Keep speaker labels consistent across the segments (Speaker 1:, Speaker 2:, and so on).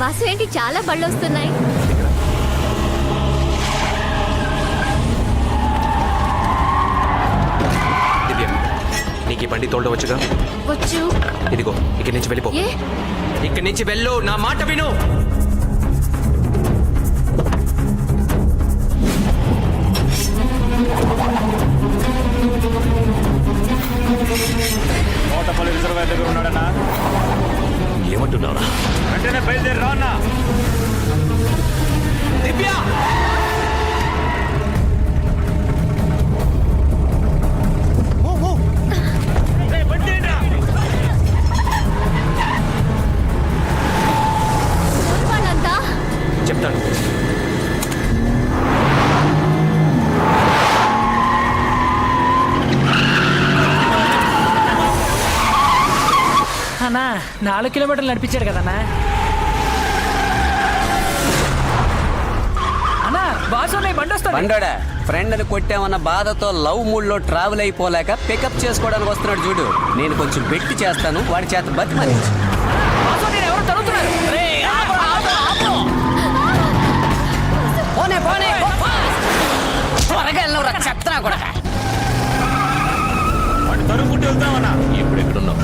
Speaker 1: వాసు ఏంటి చాలా బళ్ళు వస్తున్నాయి
Speaker 2: నీకు ఈ బండి తోడవచ్చుగా
Speaker 1: వచ్చు.
Speaker 2: ఇదిగో ఇక్కడి నుంచి వెళ్ళిపో. ఇక్కడి నుంచి వెళ్ళు నా మాట విను.
Speaker 3: నాలుగు కిలోమీటర్లు నడిపించాడు కదన్నా? అన్నా బాసు నీ బండి వస్తుంది.
Speaker 4: బండోడా ఫ్రెండ్ అని కొట్టామన్న బాధతో లవ్ మూడ్లో ట్రావెల్ అయిపోలేక పికప్ చేసుకోవడానికి వస్తున్నాడు చూడు. నేను కొంచెం బెట్టి చేస్తాను వాడి చేత బతిమని
Speaker 3: బాసు నేను ఎవరు తరుగుతున్నారు. రేయ్, ఆపు, ఆపు, ఆపు.
Speaker 4: పోనే పోనే త్వరగా వెళ్ళవరా చెత్తనా కూడా.
Speaker 5: వాడిని తరుముకుంటూ వెళ్తామన్నా
Speaker 6: ఇప్పుడు ఎక్కడున్నావు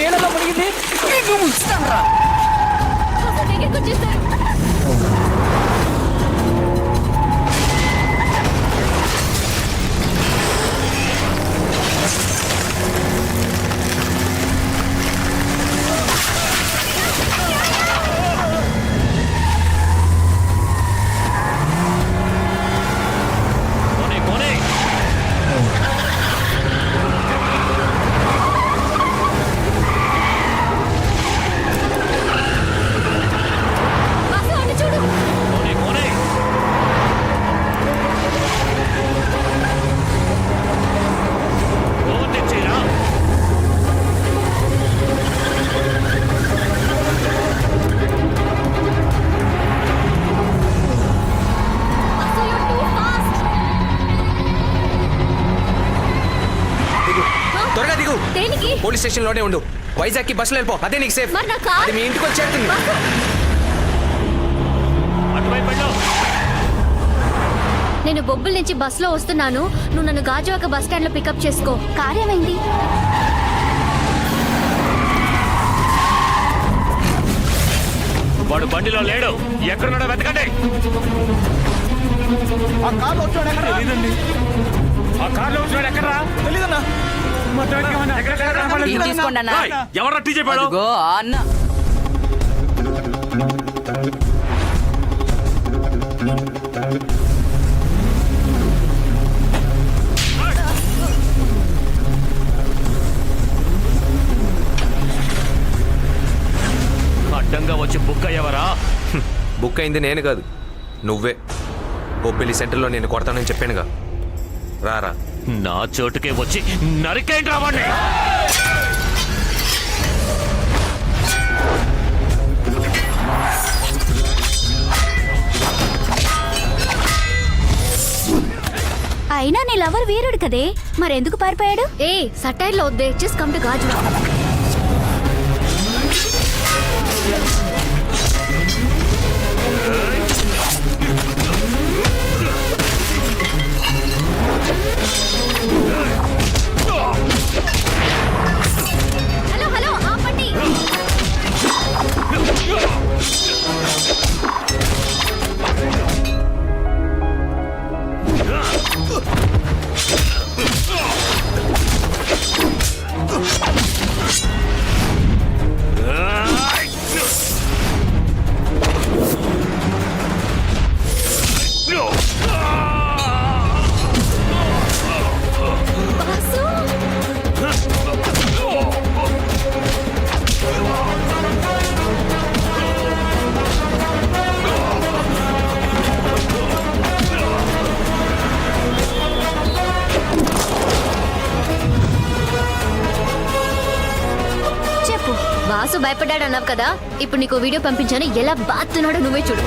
Speaker 3: నీళ్ళలో మునిగింది
Speaker 4: నీకు ముంచుతానురా.
Speaker 1: వాసు
Speaker 2: దిగు
Speaker 1: దేనికి?
Speaker 2: పోలీస్ స్టేషన్లోనే ఉండు. వైజాగ్కి బస్సులో వెళ్ళిపో. అదే నీకు సేఫ్
Speaker 1: మరి నా కార్?
Speaker 2: అది మీ ఇంటికి వచ్చేస్తుంది.
Speaker 1: నేను బొబ్బుల నుంచి బస్సులో వస్తున్నాను. నువ్వు నన్ను గాజువాక బస్ స్టాండ్లో పికప్ చేసుకో. కార్యమైంది.
Speaker 6: వాడు బండిలో లేడు. ఎక్కడున్నాడో వెతకండి.
Speaker 5: ఆ కార్లో వచ్చాడు ఎక్కడ ఆ కార్లో వచ్చాడు ఎక్కడరా? తెలీదన్నా.
Speaker 4: ఇది తీసుకోండి అన్న
Speaker 6: ఎవరు టీ చెప్పాడు?
Speaker 4: అదిగో ఆ అన్న.
Speaker 6: అడ్డంగా వచ్చి బుక్ అయ్యవరా?
Speaker 2: బుక్ అయింది నేను కాదు నువ్వే. బొబ్బిలి సెంటర్లో నేను కొడతానని చెప్పానుగా. రారా.
Speaker 6: నా చోటుకే వచ్చి నరికేంటి రావండి
Speaker 1: అయినా నీ లవర్ వీరుడు కదే. మరెందుకు పారిపోయాడు? ఏ సటైర్లో వద్దే. జస్ట్ కమ్ టు గాజువా భయపడ్డాడు అన్నావు కదా? ఇప్పుడు నీకు వీడియో పంపించాను. ఎలా బాతున్నాడో నువ్వే చూడు.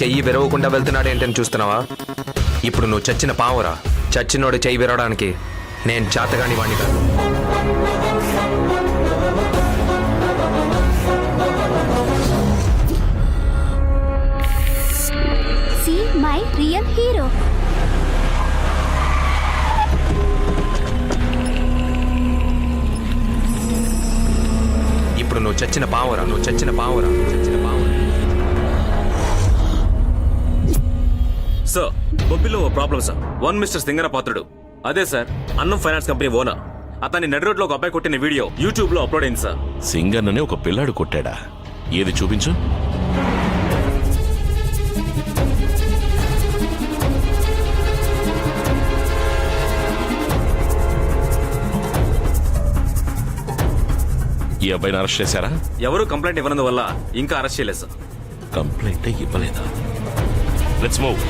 Speaker 2: చెయ్యి విరవకుండా వెళ్తున్నాడు ఏంటని చూస్తున్నావా? ఇప్పుడు నువ్వు చచ్చిన పావురా. చచ్చినోడు చెయ్యి విరవడానికి నేను చేతగాని వాణ్ణి కాదు.
Speaker 1: సి మై రియల్ హీరో
Speaker 2: ఇప్పుడు నువ్వు చచ్చిన పావురా నువ్వు చచ్చిన పావురా నువ్వు చచ్చిన పావురా.
Speaker 7: సార్ బొబ్బిలో ఓ problem sir one mister Singara Patrudu అదే సార్ అన్నం ఫైనాన్స్ కంపెనీ ఓనర్. అతన్ని నడి రోడ్లో ఒక అబ్బాయి కొట్టిన వీడియో యూట్యూబ్లో అప్లోడ్ అయింది సార్.
Speaker 8: సింగన్నని ఒక పిల్లాడు కొట్టాడా? ఏది చూపించు? ఈ అబ్బాయిని అరెస్ట్ చేశారా?
Speaker 7: ఎవరు కంప్లైంట్ ఇవ్వనందువల్ల ఇంకా అరెస్ట్ చేయలేదు సార్.
Speaker 8: కంప్లైంట్ ఇవ్వలేదా? లెట్స్ మూవ్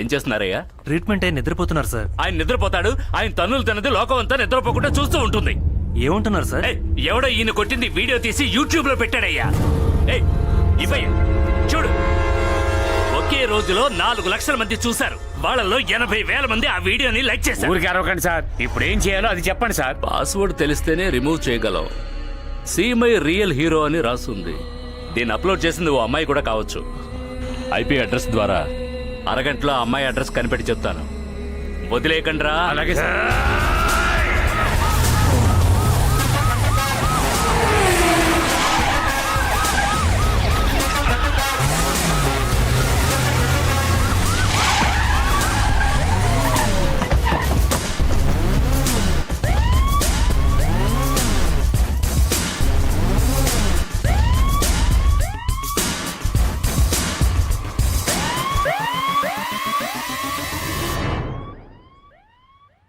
Speaker 6: ఏం చేస్తున్నారయ్యా?
Speaker 5: ట్రీట్మెంట్ అయి నిద్రపోతున్నారు సార్.
Speaker 6: ఆయన నిద్రపోతాడు ఆయన తన్నులు తిన్నది లోకం అంతా నిద్రపోకుండా చూస్తూ ఉంటుంది.
Speaker 5: ఏమంటున్నారు సార్?
Speaker 6: ఏయ్, ఎవడో ఈయన కొట్టింది వీడియో తీసి యూట్యూబ్లో పెట్టాడయ్యా. ఏయ్ ఇవ్వయ్యా చూడు. ఒకే రోజులో నాలుగు లక్షల మంది చూశారు. వాళ్ళలో ఎనభై వేల మంది ఆ వీడియోని లైక్ చేశారు.
Speaker 5: ఊరికి అరవకండి సార్. ఇప్పుడు ఏం చేయాలో అది చెప్పండి సార్.
Speaker 9: పాస్వర్డ్ తెలిస్తేనే రిమూవ్ చేయగలం. సీమై రియల్ హీరో అని రాస్తుంది
Speaker 6: దీన్ని అప్లోడ్ చేసింది ఓ అమ్మాయి కూడా కావచ్చు. ఐపీ అడ్రస్ ద్వారా అరగంటలో ఆ అమ్మాయి అడ్రస్ కనిపెట్టి చెప్తాను. వదిలేయకండ్రా.
Speaker 5: అలాగే సార్.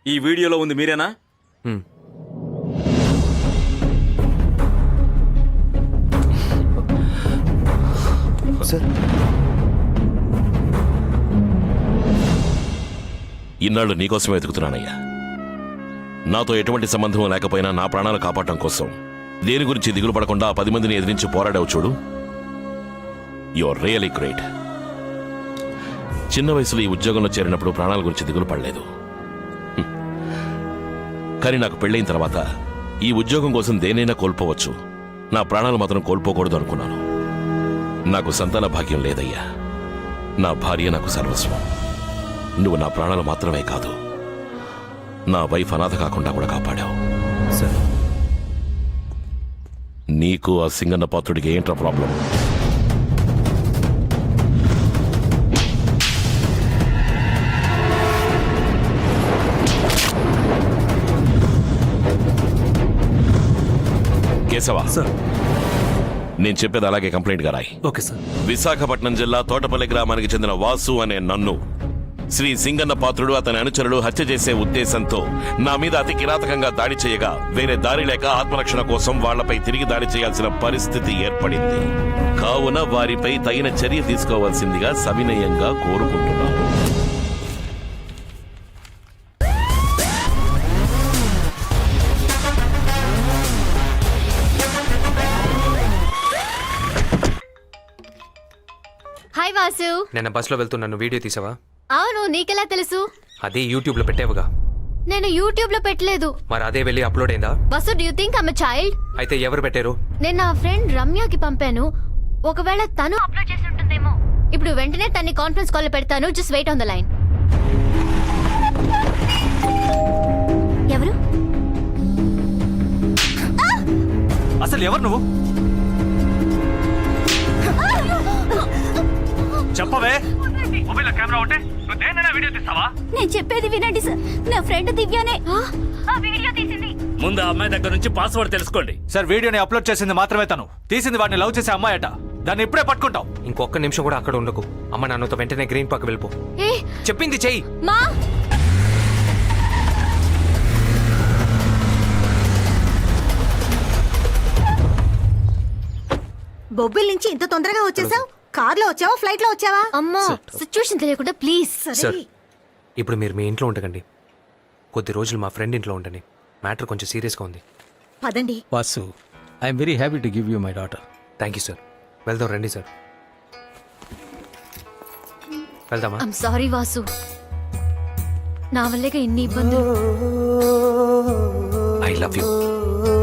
Speaker 7: ఈ వీడియోలో ఉంది మీరేనా.
Speaker 8: ఇన్నాళ్ళు నీకోసమే వెతుకుతున్నానయ్యా. నాతో ఎటువంటి సంబంధం లేకపోయినా నా ప్రాణాలు కాపాడటం కోసం దేని గురించి దిగులు పడకుండా ఆ పది మందిని ఎదిరించి పోరాడావు చూడు. Your really great. చిన్న వయసులో ఈ ఉద్యోగంలో చేరినప్పుడు ప్రాణాల గురించి దిగులు పడలేదు. కానీ నాకు పెళ్ళైన తర్వాత ఈ ఉద్యోగం కోసం దేనైనా కోల్పోవచ్చు. నా ప్రాణాలు మాత్రం కోల్పోకూడదు అనుకున్నాను. నాకు సంతాన భాగ్యం లేదయ్యా. నా భార్య నాకు సర్వస్వం. నువ్వు నా ప్రాణాలు మాత్రమే కాదు. నా వైఫ్ అనాథ కాకుండా కూడా కాపాడావు.
Speaker 2: సార్.
Speaker 8: నీకు ఆ సింగన్న పాత్రుడికి ఏంట్రా ప్రాబ్లం? కేశవా
Speaker 5: సార్.
Speaker 8: నేను చెప్పేది అలాగే కంప్లైంట్ రాయి.
Speaker 5: Okay sir.
Speaker 8: విశాఖపట్నం జిల్లా తోటపల్లి గ్రామానికి చెందిన వాసు అనే నన్ను శ్రీ సింగన్న పాత్రుడు అతని అనుచరులు హత్య చేసే ఉద్దేశంతో నా మీద అతి కిరాతకంగా దాడి చేయగా వేరే దారి లేక ఆత్మరక్షణ కోసం వాళ్ళపై తిరిగి దాడి చేయాల్సిన పరిస్థితి ఏర్పడింది. కావున వారిపై తగిన చర్య తీసుకోవాల్సిందిగా సవినయంగా కోరుకుంటున్నాను.
Speaker 2: నిన్న బస్సులో వెళ్తున్నాను వీడియో తీసావా?
Speaker 1: అవును నీకెలా తెలుసు?
Speaker 2: అదే యూట్యూబ్లో పెట్టావుగా.
Speaker 1: నేను యూట్యూబ్లో పెట్టలేదు.
Speaker 2: మరి అదే వెళ్ళి అప్లోడ్ అయిందా?
Speaker 1: Vasu do you think I'm child
Speaker 2: అయితే ఎవరు పెట్టారు?
Speaker 1: నేను నా ఫ్రెండ్ రమ్యకి పంపాను. ఒకవేళ తను అప్లోడ్ చేసి ఉంటుందేమో. ఇప్పుడు వెంటనే తన్ని కాన్ఫరెన్స్ కాల్ పెడతాను. Just wait on the line ఎవరు?
Speaker 5: అసలు ఎవరు నువ్వు? చెప్పవే. మొబైల్ కెమెరా ఉంటే నువ్వు దేనైనా వీడియో తీస్తావా?
Speaker 1: నేను చెప్పేది వినండి సార్. నా ఫ్రెండ్ దివ్యానే. ఆ? వీడియో తీసింది.
Speaker 6: ముందు ఆ అమ్మాయి దగ్గర నుంచి పాస్వర్డ్ తెలుసుకోండి.
Speaker 5: సార్ వీడియోని అప్లోడ్ చేసింది మాత్రమే తను. తీసింది వాడిని లవ్ చేసే అమ్మాయట దాన్ని ఇప్పుడే పట్టుకుంటాం
Speaker 2: ఇంకొక నిమిషం కూడా అక్కడ ఉండకు. అమ్మ నాన్నతో వెంటనే గ్రీన్ పార్క్ వెళ్ళిపో.
Speaker 1: ఏ?
Speaker 2: చెప్పింది చెయ్యి.
Speaker 1: మా?
Speaker 10: బొబ్బిల్ నుంచి ఇంత తొందరగా వచ్చేసావు? కార్లో వచ్చావా? ఫ్లైట్లో వచ్చావా?
Speaker 1: అమ్మా సిచ్యువేషన్ తెలియకుండా ప్లీజ్.
Speaker 10: సార్.
Speaker 2: ఇప్పుడు మీరు మీ ఇంట్లో ఉండకండి. కొద్ది రోజులు మా ఫ్రెండ్ ఇంట్లో ఉండని మ్యాటర్ కొంచెం సీరియస్గా ఉంది.
Speaker 10: పదండి.
Speaker 5: Vasu I'm very happy to give you my daughter
Speaker 2: thank you sir వెళ్దాం రండి సార్ వెళ్దామా?
Speaker 1: I'm sorry Vasu. నా వల్లేగా ఇన్ని ఇబ్బందులు.
Speaker 2: I love you